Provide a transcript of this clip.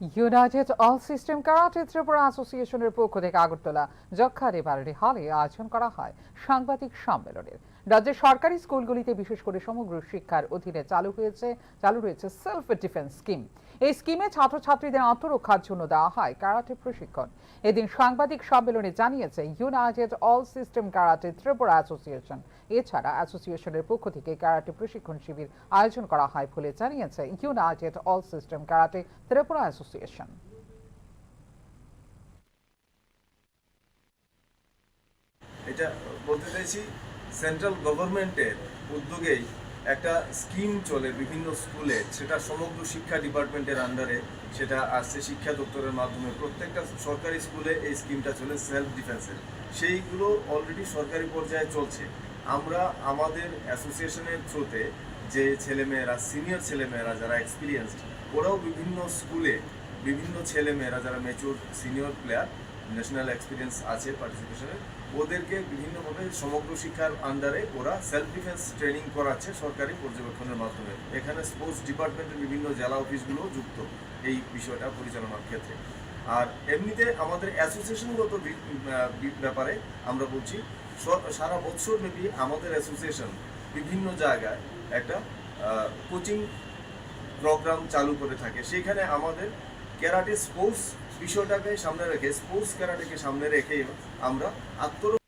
United all system karate Tripura অ্যাসোসিয়েশনের পক্ষ থেকে আগরতলা যক্ষা রেবারি হলে আয়োজন করা হয় সাংবাদিক সম্মেলনের। রাজ্যের সরকারি স্কুলগুলিতে বিশেষ করে সমগ্র শিক্ষার অধীনে চালু হয়েছে, চালু রয়েছে সেলফ ডিফেন্স স্কিম এই স্কিমে ছাত্রছাত্রীদের আত্মরক্ষার জন্য দেওয়া হয় কারাটে প্রশিক্ষণ। এদিন সাংবাদিক সম্মেলনে জানিয়েছে, united all system karate Tripura association. এছাড়া অ্যাসোসিয়েশনের পক্ষ থেকে কারাটে প্রশিক্ষণ শিবির আয়োজন করা হয় বলে জানিয়েছে, united all system karate Tripura association. এটা বলতে চাইছি সেন্ট্রাল গভর্নমেন্টের উদ্যোগেই একটা স্কিম চলে বিভিন্ন স্কুলে। সেটা সমগ্র শিক্ষা ডিপার্টমেন্টের আন্ডারে সেটা আসছে শিক্ষা দপ্তরের মাধ্যমে। প্রত্যেকটা সরকারি স্কুলে এই স্কিমটা চলে সেলফ ডিফেন্সের সেইগুলো অলরেডি সরকারি পর্যায়ে চলছে। আমরা আমাদের অ্যাসোসিয়েশনের থ্রুতে যে ছেলেমেয়েরা সিনিয়র ছেলেমেয়েরা যারা এক্সপিরিয়েন্সড ওরাও বিভিন্ন স্কুলে বিভিন্ন ছেলেমেয়েরা যারা mature senior player national experience আছে পার্টিসিপেশনের ওদেরকে বিভিন্নভাবে সমগ্র শিক্ষার আন্ডারে ওরা সেলফ ডিফেন্স ট্রেনিং করাচ্ছে সরকারি পর্যবেক্ষণের মাধ্যমে। এখানে স্পোর্টস ডিপার্টমেন্টের বিভিন্ন জেলা অফিসগুলো যুক্ত এই বিষয়টা পরিচালনার ক্ষেত্রে। আর এমনিতে আমাদের অ্যাসোসিয়েশনগত ব্যাপারে আমরা বলছি সারা বছর ব্যাপী আমাদের অ্যাসোসিয়েশন বিভিন্ন জায়গায় একটা কোচিং প্রোগ্রাম চালু করে থাকে। সেখানে আমাদের ক্যারাটে স্পোর্টস বিষয়টাকে সামনে রেখে স্পোর্টস ক্যারাটেকে সামনে রেখে আমরা আত্ম